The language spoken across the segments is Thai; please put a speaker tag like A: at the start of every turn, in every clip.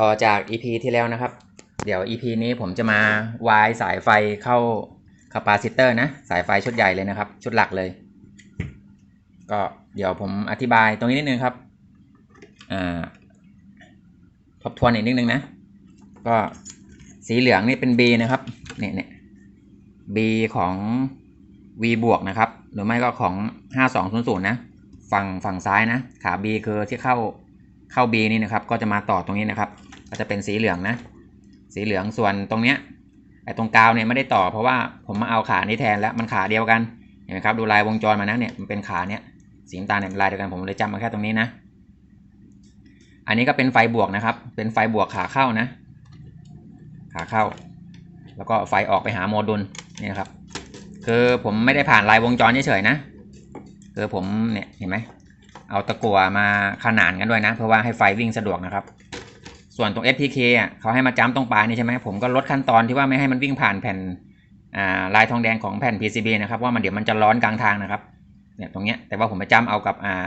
A: ต่อจาก EP ที่แล้วนะครับ เดี๋ยว EP นี้ผมจะมาวายสายไฟเข้าคาปาซิเตอร์นะ สายไฟชุดใหญ่เลยนะครับ ชุดหลักเลย ก็เดี๋ยวผมอธิบายตรงนี้นิดนึงครับอ่าทบทวนอีกนิดนึงนะ ก็สีเหลืองนี่เป็น B นะครับเนี่ยเนี่ย B ของ V บวกนะครับ หรือไม่ก็ของ 5200 นะ ฝั่งฝั่งซ้ายนะ ขา B คือที่เข้าเข้า B นี่นะครับ ก็จะมาต่อตรงนี้นะครับ ก็จะเป็นสีเหลืองนะ สีเหลืองส่วนตรงเนี้ยไอ้ตรงกาวเนี่ยไม่ได้ต่อเพราะว่าผมมาเอาขานี้แทนแล้วมันขาเดียวกันเห็นไหมครับดูลายวงจรมานะเนี่ยมันเป็นขาเนี้ยสีน้ำตาลเนี่ยเป็นลายเดียวกันผมเลยจำมาแค่ตรงนี้นะ อันนี้ก็เป็นไฟบวกนะครับ เป็นไฟบวกขาเข้านะ ขาเข้า แล้วก็ไฟออกไปหาโมดูลนี่นะครับ คือผมไม่ได้ผ่านลายวงจรเฉยๆนะคือผมเนี่ยเห็นไหมเอาตะกั่วมาขนานกันด้วยนะ เพื่อว่าให้ไฟวิ่งสะดวกนะครับ ส่วนตรง SPK อะเขาให้มาจ้ำตรงปลายนี่ใช่ไหมผมก็ลดขั้นตอนที่ว่าไม่ให้มันวิ่งผ่านแผ่นอ่าลายทองแดงของแผ่น PCB นะครับว่ามันเดี๋ยวมันจะร้อนกลางทางนะครับเนี่ยตรงเนี้ยแต่ว่าผมไปจ้ำเอากับอ่า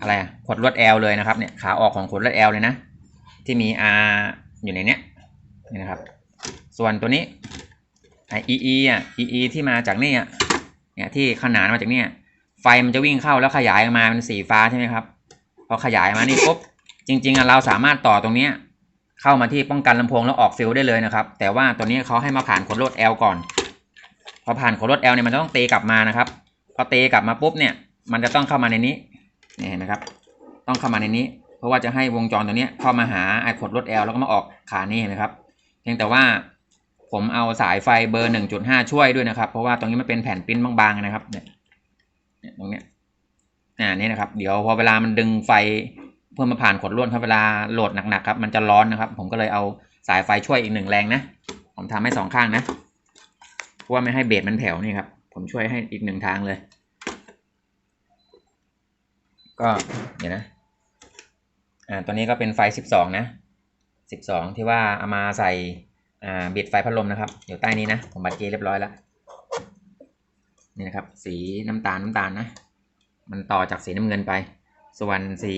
A: อะไรขดลวด L เลยนะครับเนี่ยขาออกของขดลวด L เลยนะ ที่มี R อยู่ในเนี้ยนี่นะครับ ส่วนตัวนี้ไอ EE อะ EE ที่มาจากนี่อะเนี่ยที่ขนานมาจากเนี่ยไฟมันจะวิ่งเข้าแล้วขยายมาเป็นสีฟ้าใช่ไหมครับพอขยายมานี่ปุ๊บ จริงๆเราสามารถต่อตรงนี้เข้ามาที่ป้องกันลำโพงแล้วออกฟิลได้เลยนะครับ แต่ว่าตัวนี้เขาให้มาผ่านขดลวด L ก่อน พอผ่านขดลวด L เนี่ยมันต้องเตีกลับมานะครับพอเตีกลับมาปุ๊บเนี่ย มันจะต้องเข้ามาในนี้เนี่เห็นไหมครับ ต้องเข้ามาในนี้ เพราะว่าจะให้วงจรตัวนี้เข้ามาหาไอ้ขดลวด L แล้วก็มาออกขานี้เห็นไหมครับ เพียงแต่ว่าผมเอาสายไฟเบอร์ 1.5 ช่วยด้วยนะครับ เพราะว่าตรงนี้มันเป็นแผ่นปิ้นบางๆนะครับเนี่ยเนี่ยตรงเนี้ยอ่านี่นะครับ เดี๋ยวพอเวลามันดึงไฟ เพื่อมาผ่านขดลวดครับเวลาโหลดหนักๆครับมันจะร้อนนะครับ ผมก็เลยเอาสายไฟช่วยอีกหนึ่งแรงนะผมทำให้สองข้างนะเพราะว่าไม่ให้เบสมันแผ่วนี่ครับ ผมช่วยให้อีกหนึ่งทางเลย ก็เดี๋ยวนะอ่าตัวนี้ก็เป็นไฟสิบสองนะสิบสองที่ว่าเอามาใส่อ่าบิดไฟพัดลมนะครับอยู่ใต้นี้นะผมบัดเกเรียบร้อยแล้วนี่นะครับ สีน้ำตาลน้ำตาลนะ มันต่อจากสีน้ำเงินไป ส่วนสี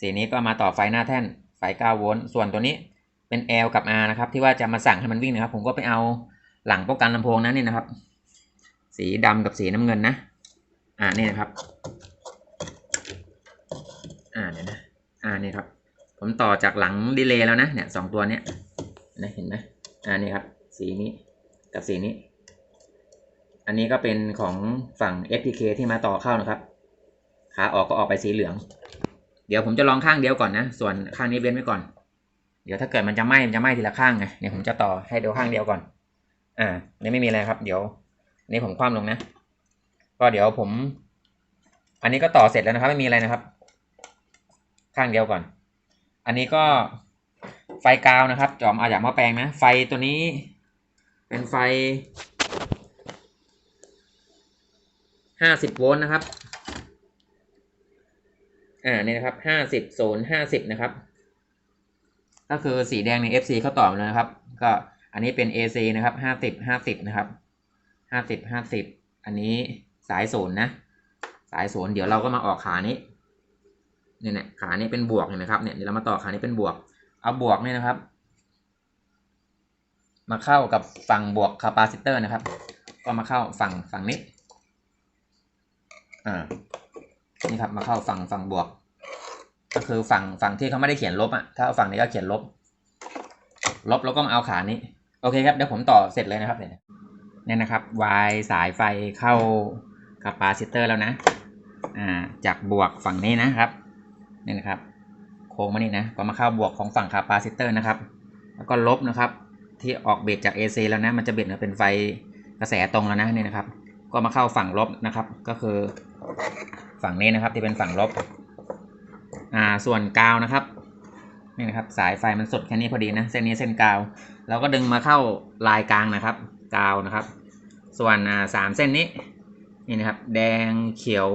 A: สีนี้ก็มาต่อไฟหน้าแท่นไฟ9โวลต์ส่วนตัวนี้เป็น L กับ R นะครับ ที่ว่าจะมาสั่งให้มันวิ่งนะครับ ผมก็ไปเอาหลังป้องกันลำโพงนั้นนี่นะครับ สีดำกับสีน้ำเงินนะ อ่านี่นะครับ อ่าเดี๋ยนะ อ่านี่ครับ ผมต่อจากหลังดีเลย์แล้วนะเนี่ยสองตัวเนี้ยนะเห็นไหมอ่านี่ครับ สีนี้กับสีนี้ อันนี้ก็เป็นของฝั่ง SPK ที่มาต่อเข้านะครับ ขาออกก็ออกไปสีเหลือง เดี๋ยวผมจะลองข้างเดียวก่อนนะ ส่วนข้างนี้เว้นไว้ก่อน เดี๋ยวถ้าเกิดมันจะไหม้มันจะไหม้ทีละข้างไงเดี๋ยวผมจะต่อให้เดียวข้างเดียวก่อน อ่านี่ไม่มีอะไรครับ เดี๋ยวนนี้ผมคว่ำลงนะ ก็เดี๋ยวผม อันนี้ก็ต่อเสร็จแล้วนะครับ ไม่มีอะไรนะครับ ข้างเดียวก่อน อันนี้ก็ไฟกาวนะครับจอมอาจากหม้อแปลงนะ ไฟตัวนี้ เป็นไฟห้าสิบโวลต์นะครับ อ่านี่นะครับห้าสิบโซนห้าสิบนะครับ ก็คือสีแดงใน FC เขาต่อมาเลยนะครับ ก็อันนี้เป็น AC นะครับห้าสิบห้าสิบนะครับห้าสิบห้าสิบอันนี้สายศูนย์นะ สายศูนย์เดี๋ยวเราก็มาออกขานี้เนี่ยเนี่ยขานี้เป็นบวกเห็นไหมครับเนี่ยเดี๋ยวเรามาต่อขานี้เป็นบวก เอาบวกเนี่ยนะครับ มาเข้ากับฝั่งบวกคาปาซิเตอร์นะครับ ก็มาเข้าฝั่งฝั่งนี้อ่า นี่ครับมาเข้าฝั่งฝั่งบวก ก็คือฝั่งฝั่งที่เขาไม่ได้เขียนลบอะถ้าฝั่งนี้ก็เขียนลบ ลบแล้วก็มาเอาขานี้โอเคครับเดี๋ยวผมต่อเสร็จเลยนะครับเนี่ยเนี่ยนะครับวายสายไฟเข้าคาปาซิเตอร์แล้วนะอ่าจากบวกฝั่งนี้นะครับนี่นะครับโค้งมานี่นะก็มาเข้าบวกของฝั่งคาปาซิเตอร์นะครับ แล้วก็ลบนะครับ ที่ออกเบสจาก AC แล้วนะมันจะเบสมาเป็นไฟกระแสตรงแล้วนะนี่นะครับ ก็มาเข้าฝั่งลบนะครับ ก็คือ ฝั่งนี้นะครับที่เป็นฝั่งลบ อ่าส่วนกาวนะครับนี่นะครับสายไฟมันสดแค่นี้พอดีนะเส้นนี้เส้นกาว เราก็ดึงมาเข้าลายกลางนะครับ กาวนะครับ ส่วนอ่าสามเส้นนี้นี่นะครับ แดงเขียว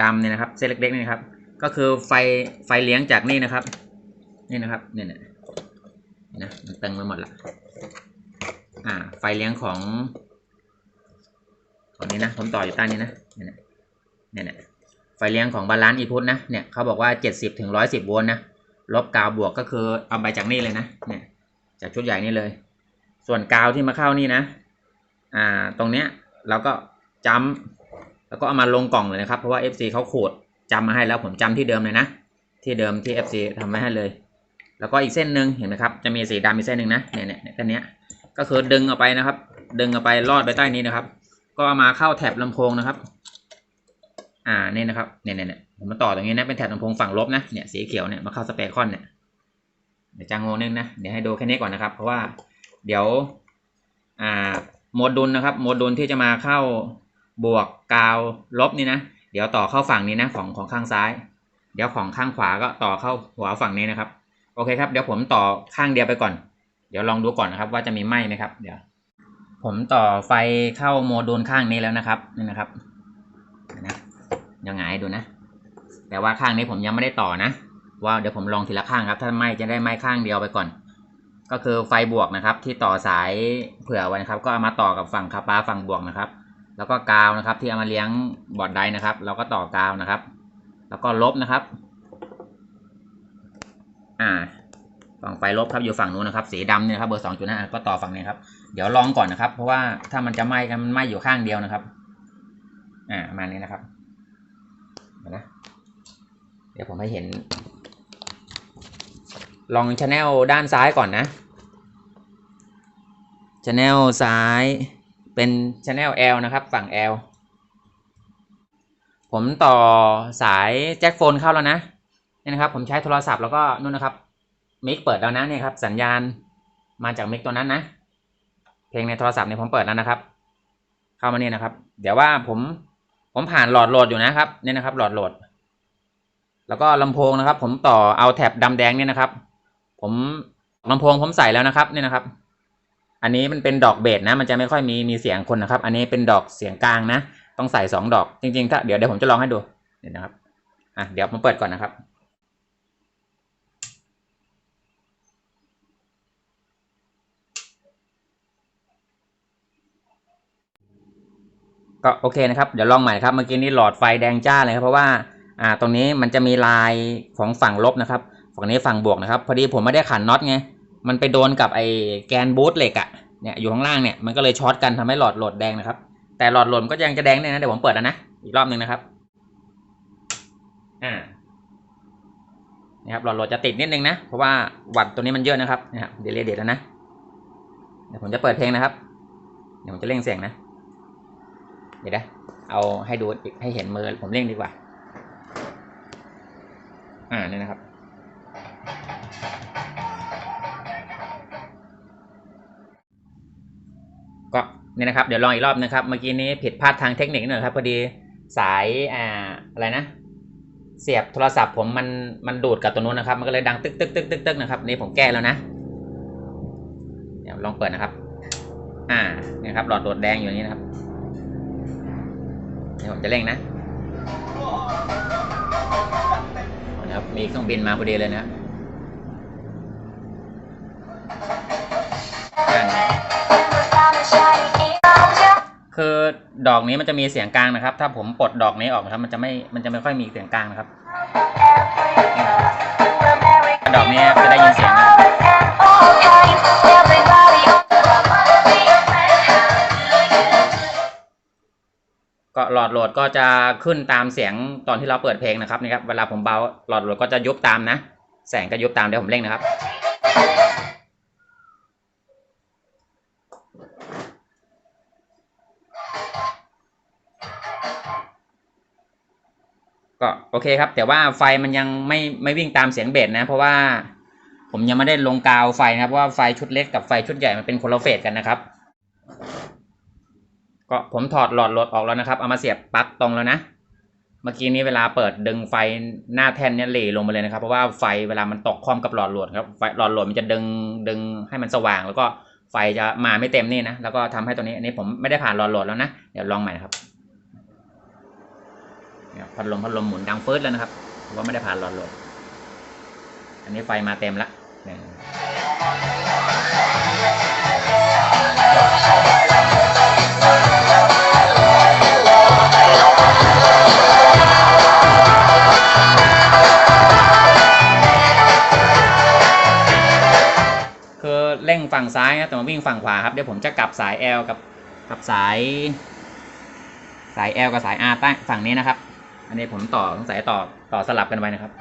A: ดำเนี่ยนะครับ เส้นเล็กๆนี่นะครับ ก็คือไฟไฟเลี้ยงจากนี่นะครับ นี่นะครับเนี่ยเนี่ยนะมันตึงไปหมดละอ่า ไฟเลี้ยงของของนี้นะผมต่ออยู่ใต้นี้นะเนี่ยนะ เนี่ยนะไฟเลี้ยงของบาลานซ์อีพุทนะเนี่ยเขาบอกว่าเจ็ดสิบถึงร้อยสิบโวลต์นะลบกาวบวกก็คือเอาไปจากนี่เลยนะเนี่ยจากชุดใหญ่นี่เลย ส่วนกาวที่มาเข้านี่นะอ่าตรงเนี้ยเราก็จำแล้วก็เอามาลงกล่องเลยนะครับ เพราะว่า FC เขาขูดจำมาให้แล้วผมจำที่เดิมเลยนะ ที่เดิมที่ FC ทำไว้ให้เลย แล้วก็อีกเส้นหนึ่งเห็นไหมครับจะมีสีดำอีกเส้นหนึ่งนะเนี่ยเนี่ยเส้นเนี้ยก็คือดึงออกไปนะครับ ดึงออกไปลอดไปใต้นี้นะครับ ก็เอามาเข้าแถบลำโพงนะครับ อ่าเนี่ยนะครับเนี่ยเนี่ยเนี่ยผมมาต่อตรงนี้นะเป็นแถบลำโพงฝั่งลบนะเนี่ยสีเขียวเนี่ยมาเข้าสเปรคอนเนี่ยเดี๋ยวจะงงนึงนะเดี๋ยวให้ดูแค่นี้ก่อนนะครับ เพราะว่าเดี๋ยวอ่าโมดูลนะครับโมดูลที่จะมาเข้าบวกกาวลบนี่นะเดี๋ยวต่อเข้าฝั่งนี้นะของของข้างซ้าย เดี๋ยวของข้างขวาก็ต่อเข้าหัวฝั่งนี้นะครับโอเคครับเดี๋ยวผมต่อข้างเดียวไปก่อน เดี๋ยวลองดูก่อนนะครับ ว่าจะมีไหมไหมครับ เดี๋ยว ผมต่อไฟเข้าโมดูลข้างนี้แล้วนะครับนี่นะครับนะ เดี๋ยวนะยังไงให้ดูนะ แต่ว่าข้างนี้ผมยังไม่ได้ต่อนะ ว่าเดี๋ยวผมลองทีละข้างครับ ถ้าไหมจะได้ไหมข้างเดียวไปก่อน ก็คือไฟบวกนะครับ ที่ต่อสายเผื่อไว้นะครับ ก็เอามาต่อกับฝั่งคาปาฝั่งบวกนะครับ แล้วก็กาวนะครับ ที่เอามาเลี้ยงบอร์ดไดนะครับ เราก็ต่อกาวนะครับ แล้วก็ลบนะครับ อ่าฝั่งไฟลบครับอยู่ฝั่งนู้นนะครับสีดำเนี่ยครับเบอร์สองจุดห้าก็ต่อฝั่งนี้ครับเดี๋ยวลองก่อนนะครับ เพราะว่าถ้ามันจะไหม้กันมันไหม้อยู่ข้างเดียวนะครับ อ่ามานี้นะครับ นะเดี๋ยวผมให้เห็น ลองชแนลด้านซ้ายก่อนนะชแนลซ้ายเป็นชแนล L นะครับฝั่ง L ผมต่อสายแจ็คโฟนเข้าแล้วนะนี่นะครับ ผมใช้โทรศัพท์แล้วก็นู่นนะครับมิกเปิดแล้วนะเนี่ยครับ สัญญาณมาจากมิกตัวนั้นนะ เพลงในโทรศัพท์เนี่ยผมเปิดแล้วนะครับ เข้ามานี่นะครับ เดี๋ยวว่าผม ผมผ่านหลอดโหลดอยู่นะครับเนี่ยนะครับ หลอดโหลด แล้วก็ลำโพงนะครับ ผมต่อเอาแถบดำแดงเนี่ยนะครับ ผมลำโพงผมใส่แล้วนะครับ เนี่ยนะครับ อันนี้มันเป็นดอกเบสนะ มันจะไม่ค่อยมีมีเสียงคนนะครับ อันนี้เป็นดอกเสียงกลางนะ ต้องใส่สองดอก จริงๆ ถ้าเดี๋ยวเดี๋ยวผมจะลองให้ดู เนี่ยนะครับ อะเดี๋ยวผมเปิดก่อนนะครับ ก็โอเคนะครับ เดี๋ยวลองใหม่ครับเมื่อกี้นี้หลอดไฟแดงจ้าเลยครับเพราะว่าอ่าตรงนี้มันจะมีลายของฝั่งลบนะครับ ฝั่งนี้ฝั่งบวกนะครับ พอดีผมไม่ได้ขันน็อตไงมันไปโดนกับไอ้แกนบูทเหล็กอะเนี่ยอยู่ข้างล่างเนี่ยมันก็เลยช็อตกันทำให้หลอดโหลดแดงนะครับ แต่หลอดโหลดก็ยังจะแดงเนี่ยนะเดี๋ยวผมเปิดแล้วนะอีกรอบหนึ่งนะครับอ่านะครับหลอดโหลดจะติดนิดนึงนะเพราะว่าวัตต์ตัวนี้มันเยอะนะครับนะครับเดี๋ยวเรียดแล้วนะเดี๋ยวผมจะเปิดเพลงนะครับเดี๋ยวผมจะเร่งเสียงนะ เดี๋ยวนะเอาให้ดูอีกให้เห็นมือผมเร่งดีกว่า อ่านี่นะครับ ก็นี่นะครับ เดี๋ยวลองอีกรอบนะครับ เมื่อกี้นี้ผิดพลาดทางเทคนิคหน่อยครับพอดีสายอ่าอะไรนะ เสียบโทรศัพท์ผมมันมันดูดกับตัวนู้นนะครับ มันก็เลยดังตึกตึกตึกตึกตึกนะครับ นี่ผมแก้แล้วนะ เดี๋ยวลองเปิดนะครับ อ่าเนี่ยครับหลอดโดดแดงอยู่นี้นะครับ เดี๋ยวผมจะเร่งนะนะครับมีเครื่องบินมาพอดีเลยนะครับอ่าเนี่ยคือดอกนี้มันจะมีเสียงกลางนะครับ ถ้าผมปลดดอกนี้ออกนะครับมันจะไม่มันจะไม่ค่อยมีเสียงกลางนะครับ ดอกนี้จะได้ยินเสียง หลอดโหลดก็จะขึ้นตามเสียงตอนที่เราเปิดเพลงนะครับนี่ครับเวลาผมเบาหลอดโหลดก็จะยุบตามนะ แสงก็ยุบตามเดี๋ยวผมเร่งนะครับก็โอเคครับ แต่ว่าไฟมันยังไม่ไม่วิ่งตามเสียงเบสนะ เพราะว่าผมยังไม่ได้ลงกาวไฟนะครับว่าไฟชุดเล็กกับไฟชุดใหญ่มันเป็นคนละเฟสกันนะครับ ก็ผมถอดหลอดโหลดออกแล้วนะครับ เอามาเสียบปลั๊กตรงแล้วนะ เมื่อกี้นี้เวลาเปิดดึงไฟหน้าแท่นเนี่ยเหล่ลงมาเลยนะครับ เพราะว่าไฟเวลามันตกคอมกับหลอดโหลดครับ ไฟหลอดโหลดมันจะดึงดึงให้มันสว่าง แล้วก็ไฟจะมาไม่เต็มนี่นะ แล้วก็ทำให้ตัวนี้ อันนี้ผมไม่ได้ผ่านหลอดโหลดแล้วนะ เดี๋ยวลองใหม่นะครับเนี่ยพัดลมพัดลมหมุนดังฟืดแล้วนะครับเพราะว่าไม่ได้ผ่านหลอดโหลด อันนี้ไฟมาเต็มละ ซ้ายนะแต่มาวิ่งฝั่งขวาครับเดี๋ยวผมจะกลับสาย L กับกับสาย สาย L กับสาย R ใต้ฝั่งนี้นะครับ อันนี้ผมต่อสงสัยต่อต่อสลับกันไว้นะครับ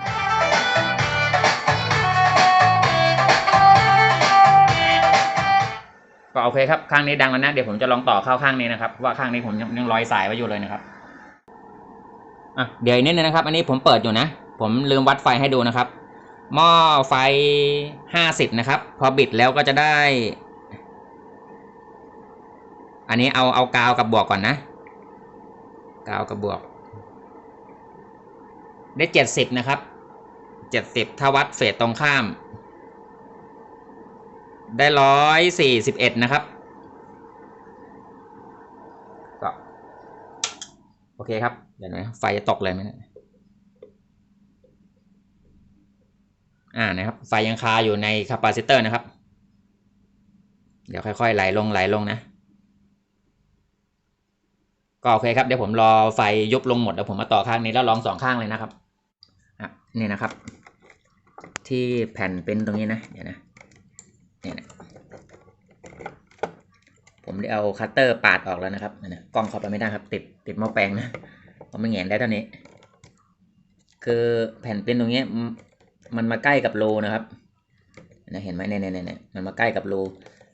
A: ก็โอเคครับข้างนี้ดังแล้วนะเดี๋ยวผมจะลองต่อเข้าข้างนี้นะครับว่าข้างนี้ผมยังยังร้อยสายไว้อยู่เลยนะครับอะเดี๋ยวอีกนิดนึงนะครับ อันนี้ผมเปิดอยู่นะ ผมลืมวัดไฟให้ดูนะครับ หม้อไฟห้าสิบนะครับ พอบิดแล้วก็จะได้ อันนี้เอาเอากาวกับบวกก่อนนะ กาวกับบวก ได้เจ็ดสิบนะครับเจ็ดสิบถ้าวัดเฟสตรงข้าม ได้ร้อยสี่สิบเอ็ดนะครับก็โอเคครับ เดี๋ยวนะไฟจะตกเลยไหมเนี่ย อ่านะครับ ไฟยังคาอยู่ในคาปาซิเตอร์นะครับ เดี๋ยวค่อยๆไหลลงไหลลงนะ ก็โอเคครับเดี๋ยวผมรอไฟยุบลงหมดแล้วผมมาต่อข้างนี้แล้วลองสองข้างเลยนะครับอะนี่นะครับ ที่แผ่นเป็นตรงนี้นะเดี๋ยวนะเนี่ยนะผมได้เอาคัตเตอร์ปาดออกแล้วนะครับนั่นนะกล้องเข้าไปไม่ได้ครับ ติดติดหม้อแปลงนะผมไม่แหงนได้เท่านี้ คือแผ่นเป็นตรงนี้ มันมาใกล้กับโลนะครับนะเห็นไหมเนี่ยเนี่ยเนี่ยมันมาใกล้กับโล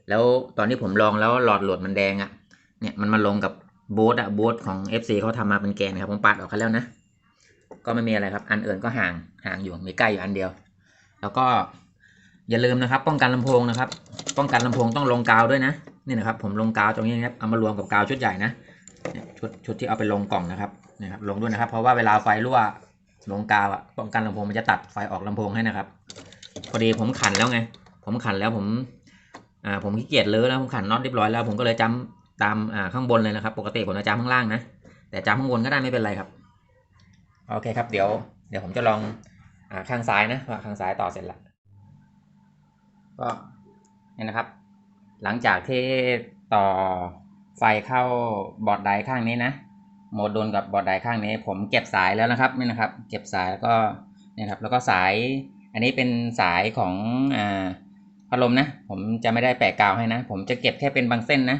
A: แล้วตอนที่ผมลองแล้วหลอดหลดมันแดงอะ่ะ เนี่ยมันมาลงกับโบ๊ทอะโบ๊ทของ FC เขาทำมาเป็นแกนครับ ผมปาดออกกันแล้วนะ ก็ไม่มีอะไรครับ อันอื่นก็ห่างห่างอยู่มีใกล้อยู่อันเดียว แล้วก็อย่าลืมนะครับ ป้องกันลำโพงนะครับ ป้องกันลำโพงต้องลงกาวด้วยนะนี่นะครับ ผมลงกาวตรงนี้นะครับเอามารวมกับกาวชุดใหญ่นะชุดชุดที่เอาไปลงกล่องนะครับนะครับ ลงด้วยนะครับ เพราะว่าเวลาไฟรั่ว ลงกาวอะป้องกันลำโพงมันจะตัดไฟออกลำโพงให้นะครับ พอดีผมขันแล้วไง ผมขันแล้วผมอ่าผมขี้เกียจเลยแล้วผมขันน็อตเรียบร้อยแล้วผมก็เลยจำตามอ่าข้างบนเลยนะครับ ปกติผมจะจำข้างล่างนะแต่จำข้างบนก็ได้ไม่เป็นไรครับโอเคครับเดี๋ยว เดี๋ยวผมจะลองอ่าข้างซ้ายนะว่าข้างซ้ายต่อเสร็จล้วก็นี่นะครับ หลังจากที่ต่อไฟเข้าบอร์ดไดข้างนี้นะ โมดูลกับบอร์ดไดร์ข้างนี้ ผมเก็บสายแล้วนะครับนี่นะครับ เก็บสายแล้วก็นี่ครับแล้วก็สายอันนี้เป็นสายของอ่าพัดลมนะ ผมจะไม่ได้แปะกาวให้นะ ผมจะเก็บแค่เป็นบางเส้นนะ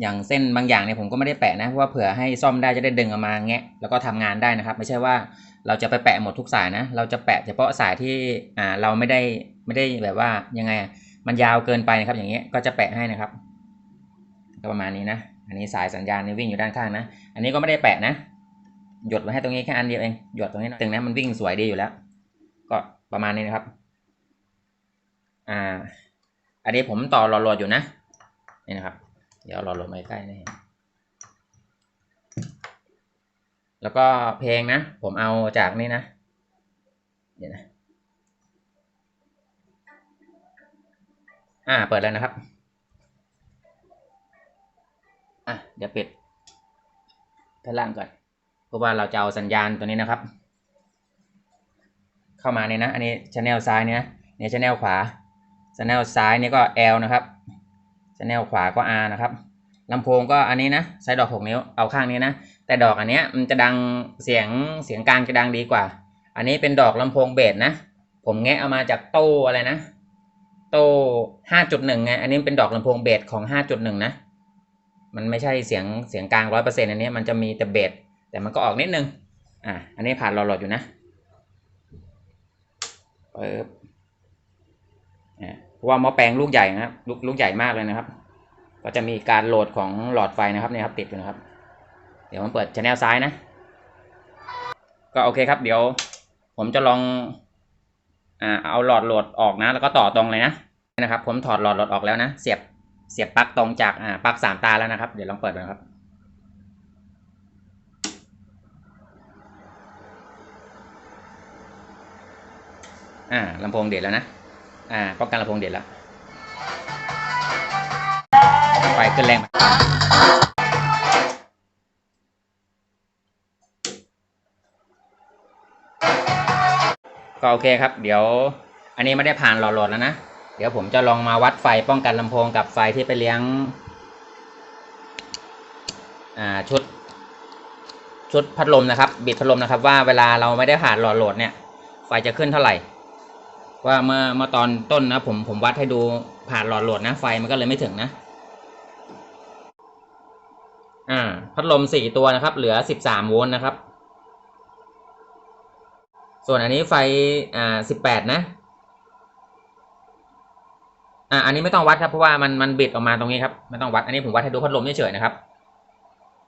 A: อย่างเส้นบางอย่างเนี่ยผมก็ไม่ได้แปะนะเพราะว่าเผื่อให้ซ่อมได้จะได้ดึงออกมาแงะแล้วก็ทำงานได้นะครับ ไม่ใช่ว่าเราจะไปแปะหมดทุกสายนะ เราจะแปะเฉพาะสายที่อ่าเราไม่ได้ไม่ได้แบบว่ายังไงมันยาวเกินไปนะครับ อย่างเงี้ยก็จะแปะให้นะครับก็ประมาณนี้นะ อันนี้สายสัญญาณนี่วิ่งอยู่ด้านข้างนะ อันนี้ก็ไม่ได้แปะนะ หยดไว้ให้ตรงนี้แค่อันเดียวเอง หยดตรงนี้นะตึงนะมันวิ่งสวยดีอยู่แล้ว ก็ประมาณนี้นะครับ อ่า อันนี้ผมต่อหลอดอยู่นะ นี่นะครับ เดี๋ยวหลอดมาใกล้ๆนี่แล้วก็เพลงนะ ผมเอาจากนี่นะ เดี๋ยวนะ อ่า เปิดแล้วนะครับ อะเดี๋ยวปิดด้านล่างก่อนเพราะว่าเราจะเอาสัญญาณตัวนี้นะครับ เข้ามานี่นะ อันนี้ชแนลซ้ายเนี่ยเนี่ยชแนลขวาชแนลซ้ายนี่ก็ L นะครับชแนลขวาก็ R นะครับลำโพงก็อันนี้นะใช้ดอกหกนิ้วเอาข้างนี้นะ แต่ดอกอันเนี้ยมันจะดังเสียงเสียงกลางจะดังดีกว่า อันนี้เป็นดอกลำโพงเบสนะ ผมแงะเอามาจากโต้อะไรนะ โต้ห้าจุดหนึ่งไงอันนี้เป็นดอกลำโพงเบสของห้าจุดหนึ่งนะ มันไม่ใช่เสียงเสียงกลางร้อยเปอร์เซ็นต์อันนี้มันจะมีแต่เบสแต่มันก็ออกนิดนึงอะอันนี้ผ่านหลอดๆอยู่นะปึ๊บอะเพราะว่าหม้อแปลงลูกใหญ่นะครับลูกลูกใหญ่มากเลยนะครับ ก็จะมีการโหลดของหลอดไฟนะครับเนี่ยครับติดอยู่นะครับ เดี๋ยวผมเปิดชแนลซ้ายนะ ก็โอเคครับ เดี๋ยว ผมจะลองอ่าเอาหลอดโหลดออกนะ แล้วก็ต่อตรงเลยนะนะครับ ผมถอดหลอดโหลดออกแล้วนะ เสียบ เสียบปลั๊กตรงจากอ่าปลั๊กสามตาแล้วนะครับ เดี๋ยวลองเปิดดูครับ อ่าลำโพงเด็ดแล้วนะ อ่าป้องกันลำโพงเด็ดแล้ว ไฟขึ้นแรงไปก็โอเคครับ เดี๋ยว อันนี้ไม่ได้ผ่านหลอดหลดแล้วนะ เดี๋ยวผมจะลองมาวัดไฟป้องกันลำโพงกับไฟที่ไปเลี้ยงชุดชุดพัดลมนะครับ บิดพัดลมนะครับ ว่าเวลาเราไม่ได้ผ่านหลอดโหลดเนี่ย ไฟจะขึ้นเท่าไหร่ ว่าเมื่อเมื่อตอนต้นนะผมผมวัดให้ดูผ่านหลอดโหลดนะ ไฟมันก็เลยไม่ถึงนะ อ่า พัดลมสี่ตัวนะครับ เหลือสิบสามโวลต์นะครับ ส่วนอันนี้ไฟอ่าสิบแปดนะ อ่าอันนี้ไม่ต้องวัดครับเพราะว่ามันมันบิดออกมาตรงนี้ครับไม่ต้องวัดอันนี้ผมวัดให้ดูพัดลมเฉยๆนะครับ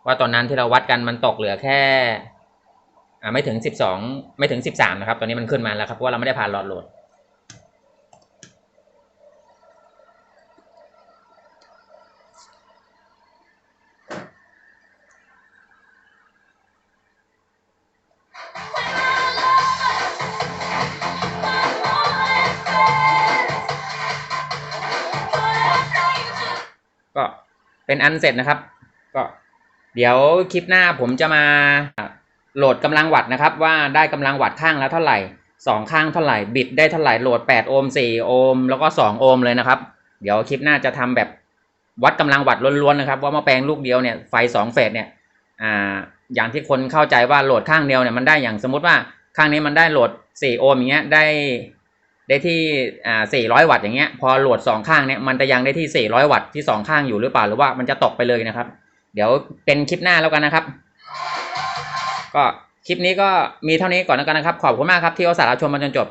A: ว่าตอนนั้นที่เราวัดกันมันตกเหลือแค่อ่าไม่ถึงสิบสองไม่ถึงสิบสามนะครับ ตอนนี้มันขึ้นมาแล้วครับเพราะว่าเราไม่ได้ผ่านหลอดโหลด เป็นอันเสร็จนะครับ ก็เดี๋ยวคลิปหน้าผมจะมาโหลดกำลังวัตต์นะครับ ว่าได้กำลังวัตต์ข้างแล้วเท่าไหร่สองข้างเท่าไหร่บิดได้เท่าไหร่โหลด 8 โอห์ม4โอห์มแล้วก็ 2 โอห์มเลยนะครับ เดี๋ยวคลิปหน้าจะทำแบบวัดกำลังวัตต์ล้วนๆนะครับ ว่าหม้อแปลงลูกเดียวเนี่ยไฟ 2 เฟสเนี่ยอ่าอย่างที่คนเข้าใจว่าโหลดข้างเดียวเนี่ยมันได้อย่างสมมติว่าข้างนี้มันได้โหลด 4 โอห์มอย่างเงี้ยได้ ได้ที่อ่า400 วัตต์อย่างเงี้ย พอโหลดสองข้างเนี่ย มันจะยังได้ที่ 400 วัตต์ที่สองข้างอยู่หรือเปล่า หรือว่ามันจะตกไปเลยนะครับ เดี๋ยวเป็นคลิปหน้าแล้วกันนะครับ ก็คลิปนี้ก็มีเท่านี้ก่อนแล้วกันนะครับ ขอบคุณมากครับที่เอาสาระชมมาจนจบ